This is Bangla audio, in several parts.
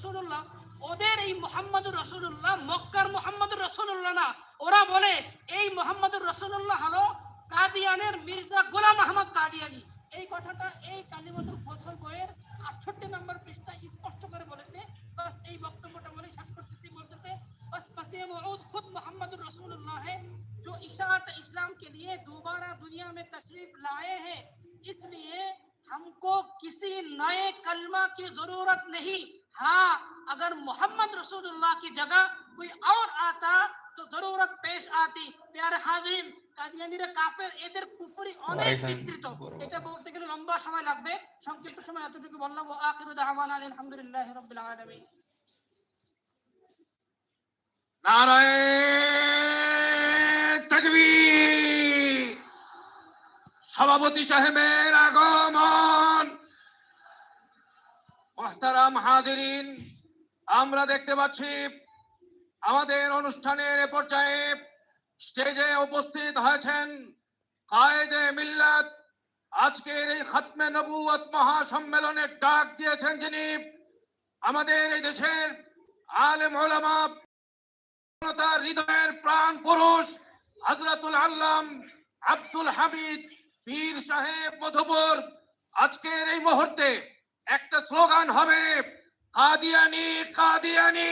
রসুল্লাহ ওদের এই মোহাম্মদুর রসুল্লাহ মক্কার মোহাম্মদুর রসুল্লাহ না ওরা বলে এই মোহাম্মদুর রসুল্লাহ হলো কাদিয়ানের মির্জা গোলাম আহমদ কাদিয়ানি এই কথাটা এই কালিমাতুল ফসল বইয়ের আটষট্টি নম্বর পৃষ্ঠা স্পষ্ট করে বলেছে বাস এই বক্তব্যটা বলে শেষ করতেছি বলতেছে बस पसे मऊद खुद मोहम्मद रसूलुल्लाह है जो इशात इस्लाम के लिए दोबारा दुनिया में तशरीफ लाए हैं इसलिए हमको किसी नए कलमा की जरूरत नहीं हाँ अगर मोहम्मद रसूलुल्लाह की जगह कोई और आता তো জরুরত পেশ আতি প্যারে হাজিরিন কাদিয়ানিরা কাফের এদের কুফরি অনেক ভাইজান, বিস্তৃত বড়। এটা বলতে গেলে লম্বা সময় লাগবে সংক্ষিপ্ত সময় এতটুকু বললাম ও আখিরু দাওয়ানা আলহামদুলিল্লাহি রাব্বিল আলামিন নারায়ণ তাকবীর সভাপতি সাহেবের আগমন মহতারাম হাজিরিন, আমরা দেখতে পাচ্ছি আমাদের অনুষ্ঠানের এ পর্যায়ে স্টেজে উপস্থিত হয়েছেন কায়েদে মিল্লাত। আজকের এই খাতমে নবুয়ত মহাসম্মেলনের ডাক দিয়েছেন যিনি। আমাদের এই দেশের আলেম ওলামা হৃদয়ের প্রাণ পুরুষ হজরতুল আল্লাম আব্দুল হামিদ পীর সাহেব মধুপুর। আজকের এই মুহূর্তে একটা স্লোগান হবে, কাদিয়ানি কাদিয়ানি।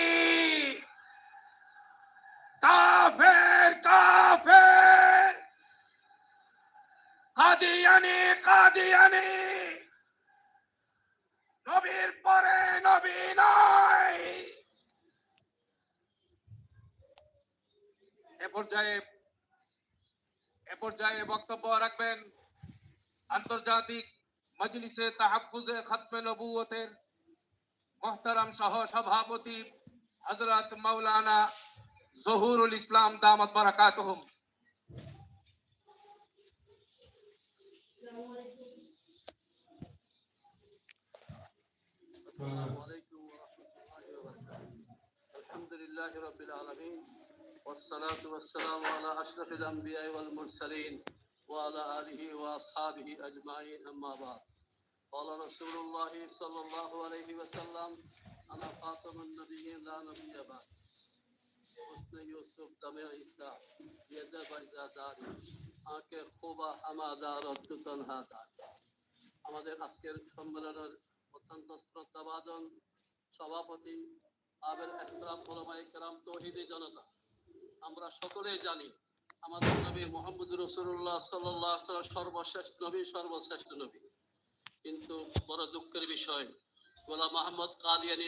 কাফের কাফের। কাদিয়ানি কাদিয়ানি। নবীর পরে নবী নয় এ পর্যায়ে এ পর্যায়ে বক্তব্য রাখবেন আন্তর্জাতিক মজলিসে তাহাফুজে খতমে নবুয়তের মোহতারাম সহ সভাপতি হজরত মাওলানা জহুরুল ইসলাম দামত বারাকাতুহুম السلام عليكم ورحمة الله وبركاته الحمد لله رب العالمين والصلاة والسلام على أشرف الأنبياء والمرسلين وعلى آله وأصحابه أجمعين أما بعد قال رسول الله صلى الله عليه وسلم أنا خاتم النبيين لا نبي بعد حسن يوسف دمع إسلام يد برزا داري آنکه خوبا হামাদার অত্যুতন হাদার আমাদের আজকের সম্মেলনের অত্যন্ত শ্রদ্ধাভাজন সভাপতি আবেল একরাম ওলামাই কেরাম তৌহিদি জনতা আমরা সকলেই জানি আমাদের নবী মোহাম্মদ রসুল্লাহ সাল্লাহ সর্বশ্রেষ্ঠ নবী সর্বশ্রেষ্ঠ নবী কিন্তু বড় দুঃখের বিষয়। গোলাম মোহাম্মদ কাদিয়ানি